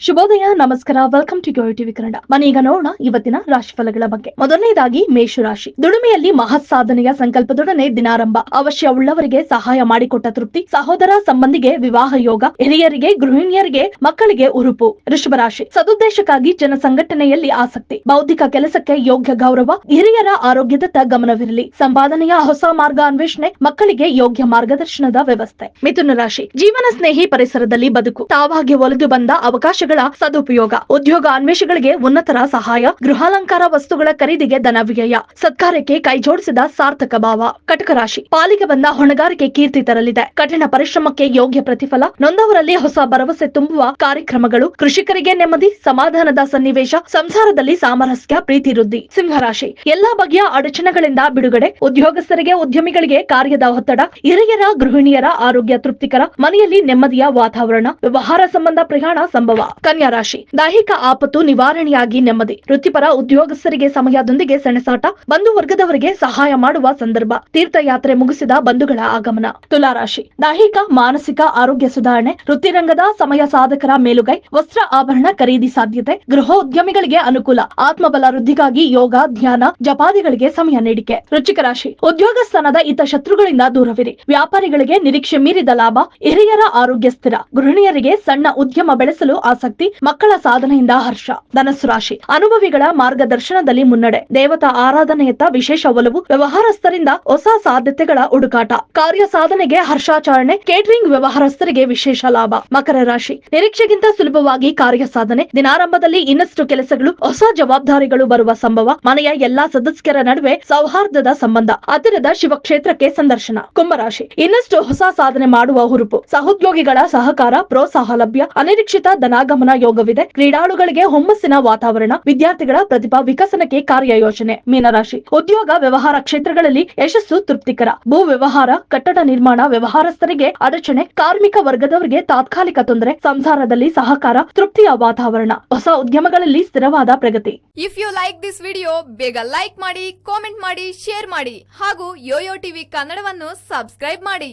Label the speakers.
Speaker 1: ಶುಭೋದಯ, ನಮಸ್ಕಾರ. Welcome to Yoyo TV Kannada. ಮನೀಗ ನೋಡೋಣ ಇವತ್ತಿನ ರಾಶಿಫಲಗಳ ಬಗ್ಗೆ. ಮೊದಲನೇದಾಗಿ ಮೇಷರಾಶಿ ದುಡಿಮೆಯಲ್ಲಿ ಮಹತ್ ಸಾಧನೆಯ ಸಂಕಲ್ಪದೊಡನೆ ದಿನಾರಂಭ. ಅವಶ್ಯ ಉಳ್ಳವರಿಗೆ ಸಹಾಯ ಮಾಡಿಕೊಟ್ಟ ತೃಪ್ತಿ. ಸಹೋದರ ಸಂಬಂಧಿಗೆ ವಿವಾಹ ಯೋಗ. ಹಿರಿಯರಿಗೆ, ಗೃಹಿಣಿಯರಿಗೆ, ಮಕ್ಕಳಿಗೆ ಉರುಪು ಋಷಭರಾಶಿ ಸದುದ್ದೇಶಕ್ಕಾಗಿ ಜನಸಂಘಟನೆಯಲ್ಲಿ ಆಸಕ್ತಿ. ಬೌದ್ಧಿಕ ಕೆಲಸಕ್ಕೆ ಯೋಗ್ಯ ಗೌರವ. ಹಿರಿಯರ ಆರೋಗ್ಯದತ್ತ ಗಮನವಿರಲಿ. ಸಂಪಾದನೆಯ ಹೊಸ ಮಾರ್ಗ ಅನ್ವೇಷಣೆ. ಮಕ್ಕಳಿಗೆ ಯೋಗ್ಯ ಮಾರ್ಗದರ್ಶನದ ವ್ಯವಸ್ಥೆ. ಮಿಥುನ ರಾಶಿ. ಜೀವನ ಸ್ನೇಹಿ ಪರಿಸರದಲ್ಲಿ ಬದುಕು. ತಾವಾಗಿ ಒಲಿದು ಬಂದ ಅವಕಾಶಗಳ ಸದುಪಯೋಗ, ಉದ್ಯೋಗ ಅನ್ವೇಷಗಳಿಗೆ ಉನ್ನತರ ಸಹಾಯ, ಗೃಹಾಲಂಕಾರ ವಸ್ತುಗಳ ಖರೀದಿಗೆ ಧನ ವ್ಯಯ, ಸತ್ಕಾರಕ್ಕೆ ಕೈಜೋಡಿಸಿದ ಸಾರ್ಥಕ ಭಾವ. ಕಟಕ ರಾಶಿ. ಪಾಲಿಗೆ ಬಂದ ಹೊಣೆಗಾರಿಕೆ ಕೀರ್ತಿ ತರಲಿದೆ. ಕಠಿಣ ಪರಿಶ್ರಮಕ್ಕೆ ಯೋಗ್ಯ ಪ್ರತಿಫಲ. ನೊಂದವರಲ್ಲಿ ಹೊಸ ಭರವಸೆ ತುಂಬುವ ಕಾರ್ಯಕ್ರಮಗಳು. ಕೃಷಿಕರಿಗೆ ನೆಮ್ಮದಿ, ಸಮಾಧಾನದ ಸನ್ನಿವೇಶ, ಸಂಸಾರದಲ್ಲಿ ಸಾಮರಸ್ಯ, ಪ್ರೀತಿ ವೃದ್ಧಿ. ಸಿಂಹರಾಶಿ ಎಲ್ಲಾ ಬಗೆಯ ಅಡಚಣೆಗಳಿಂದ ಬಿಡುಗಡೆ. ಉದ್ಯೋಗಸ್ಥರಿಗೆ, ಉದ್ಯಮಿಗಳಿಗೆ ಕಾರ್ಯದ ಒತ್ತಡ. ಹಿರಿಯರ, ಗೃಹಿಣಿಯರ ಆರೋಗ್ಯ ತೃಪ್ತಿಕರ. ಮನೆಯಲ್ಲಿ ನೆಮ್ಮದಿಯ ವಾತಾವರಣ. ವ್ಯವಹಾರ ಸಂಬಂಧ ಪ್ರಯಾಣ ಸಂಭವ. ಕನ್ಯಾ ರಾಶಿ. ದೈಹಿಕ ಆಪತ್ತು ನಿವಾರಣೆಯಾಗಿ ನೆಮ್ಮದಿ. ವೃತ್ತಿಪರ ಉದ್ಯೋಗಸ್ಥರಿಗೆ ಸಮಯದೊಂದಿಗೆ ಸೆಣಸಾಟ, ಬಂಧು ವರ್ಗದವರಿಗೆ ಸಹಾಯ ಮಾಡುವ ಸಂದರ್ಭ. ತೀರ್ಥಯಾತ್ರೆ ಮುಗಿಸಿದ ಬಂಧುಗಳ ಆಗಮನ. ತುಲಾ ರಾಶಿ. ದೈಹಿಕ, ಮಾನಸಿಕ ಆರೋಗ್ಯ ಸುಧಾರಣೆ. ವೃತ್ತಿರಂಗದ ಸಮಯ ಸಾಧಕರ ಮೇಲುಗೈ, ವಸ್ತ್ರ ಆಭರಣ ಖರೀದಿ ಸಾಧ್ಯತೆ. ಗೃಹೋದ್ಯಮಿಗಳಿಗೆ ಅನುಕೂಲ. ಆತ್ಮಬಲ ವೃದ್ಧಿಗಾಗಿ ಯೋಗ, ಧ್ಯಾನ, ಜಪಾದಿಗಳಿಗೆ ಸಮಯ ನೀಡಿಕೆ. ವೃಶ್ಚಿಕ ರಾಶಿ. ಉದ್ಯೋಗ ಸ್ಥಾನದ ಇತ ಶತ್ರುಗಳಿಂದ ದೂರವಿರಿ. ವ್ಯಾಪಾರಿಗಳಿಗೆ ನಿರೀಕ್ಷೆ ಮೀರಿದ ಲಾಭ. ಹಿರಿಯರ ಆರೋಗ್ಯ ಸ್ಥಿರ. ಗೃಹಿಣಿಯರಿಗೆ ಸಣ್ಣ ಉದ್ಯಮ ಬೆಳೆಸಲು ಆಸಕ್ತಿ. ಮಕ್ಕಳ ಸಾಧನೆಯಿಂದ ಹರ್ಷ, ಧನಸ್ಸು ರಾಶಿ, ಅನುಭವಿಗಳ ಮಾರ್ಗದರ್ಶನದಲ್ಲಿ ಮುನ್ನಡೆ, ದೇವತಾ ಆರಾಧನೆಯತ್ತ ವಿಶೇಷ ಒಲವು, ವ್ಯವಹಾರಸ್ಥರಿಂದ ಹೊಸ ಸಾಧ್ಯತೆಗಳ ಹುಡುಕಾಟ, ಕಾರ್ಯ ಸಾಧನೆಗೆ ಹರ್ಷಾಚರಣೆ ಕೇಟರಿಂಗ್ ವ್ಯವಹಾರಸ್ಥರಿಗೆ ವಿಶೇಷ ಲಾಭ, ಮಕರ ರಾಶಿ, ನಿರೀಕ್ಷೆಗಿಂತ ಸುಲಭವಾಗಿ ಕಾರ್ಯ ಸಾಧನೆ, ದಿನಾರಂಭದಲ್ಲಿ ಇನ್ನಷ್ಟು ಕೆಲಸಗಳು, ಹೊಸ ಜವಾಬ್ದಾರಿಗಳು ಬರುವ ಸಂಭವ, ಮನೆಯ ಎಲ್ಲಾ ಸದಸ್ಯರ ನಡುವೆ ಸೌಹಾರ್ದದ ಸಂಬಂಧ, ಹತ್ತಿರದ ಶಿವಕ್ಷೇತ್ರಕ್ಕೆ ಸಂದರ್ಶನ, ಕುಂಭರಾಶಿ, ಇನ್ನಷ್ಟು ಹೊಸ ಸಾಧನೆ ಮಾಡುವ ಹುರುಪು, ಸಹೋದ್ಯೋಗಿಗಳ ಸಹಕಾರ, ಪ್ರೋತ್ಸಾಹ ಲಭ್ಯ, ಅನಿರೀಕ್ಷಿತ ಧನಾಗಮನ ಯೋಗವಿದೆ. ಕ್ರೀಡಾಳುಗಳಿಗೆ ಹೊಮ್ಮಸ್ಸಿನ ವಾತಾವರಣ, ವಿದ್ಯಾರ್ಥಿಗಳ ಪ್ರತಿಭಾ ವಿಕಸನಕ್ಕೆ ಕಾರ್ಯಯೋಜನೆ. ಮೀನರಾಶಿ. ಉದ್ಯೋಗ ವ್ಯವಹಾರ ಕ್ಷೇತ್ರಗಳಲ್ಲಿ ಯಶಸ್ಸು ತೃಪ್ತಿಕರ. ಭೂ ವ್ಯವಹಾರ, ಕಟ್ಟಡ ನಿರ್ಮಾಣ ವ್ಯವಹಾರಸ್ಥರಿಗೆ ಅಡಚಣೆ. ಕಾರ್ಮಿಕ ವರ್ಗದವರಿಗೆ ತಾತ್ಕಾಲಿಕ ತೊಂದರೆ. ಸಂಸಾರದಲ್ಲಿ ಸಹಕಾರ, ತೃಪ್ತಿಯ ವಾತಾವರಣ. ಹೊಸ ಉದ್ಯಮಗಳಲ್ಲಿ ಸ್ಥಿರವಾದ ಪ್ರಗತಿ.
Speaker 2: If you like this video ಬೇಗ ಲೈಕ್ ಮಾಡಿ ಕಾಮೆಂಟ್ ಮಾಡಿ ಶೇರ್ ಮಾಡಿ. ಹಾಗೂ ಯೋಯೋ ಟಿವಿ ಕನ್ನಡವನ್ನು ಸಬ್ಸ್ಕ್ರೈಬ್ ಮಾಡಿ.